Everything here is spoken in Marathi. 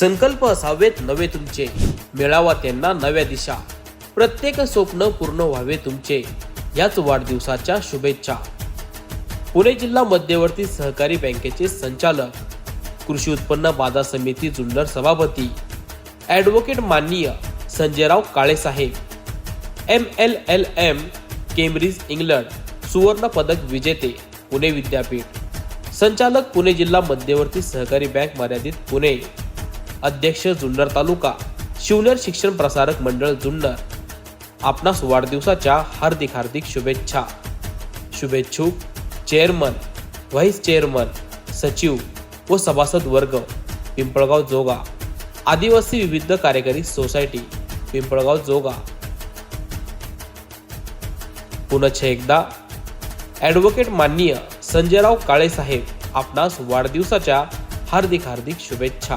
संकल्प असावेत नवे तुमचे. मिळावा त्यांना नव्या दिशा. प्रत्येक स्वप्न पूर्ण व्हावे तुमचे. याच वाढदिवसाच्या शुभेच्छा. पुणे जिल्हा मध्यवर्ती सहकारी बँकेचे संचालक. कृषी उत्पन्न बाजार समिती जुन्नर सभापती. ॲडव्होकेट माननीय Sanjayrao काळेसाहेब. M L L M Cambridge England. सुवर्ण पदक विजेते पुणे विद्यापीठ. संचालक पुणे जिल्हा मध्यवर्ती सहकारी बँक मर्यादित पुणे. अध्यक्ष जुन्नर तालुका शिवनेर शिक्षण प्रसारक मंडळ जुन्नर. आपणास वाढदिवसाच्या हार्दिक हार्दिक शुभेच्छा. शुभेच्छुक चेअरमन व्हाईस चेअरमन सचिव व सभासद वर्ग पिंपळगाव जोगा. आदिवासी विविध कार्यकारी सोसायटी पिंपळगाव जोगा. पुनश्च एकदा ॲडव्होकेट माननीय संजयराव काळेसाहेब आपणास वाढदिवसाच्या हार्दिक हार्दिक शुभेच्छा.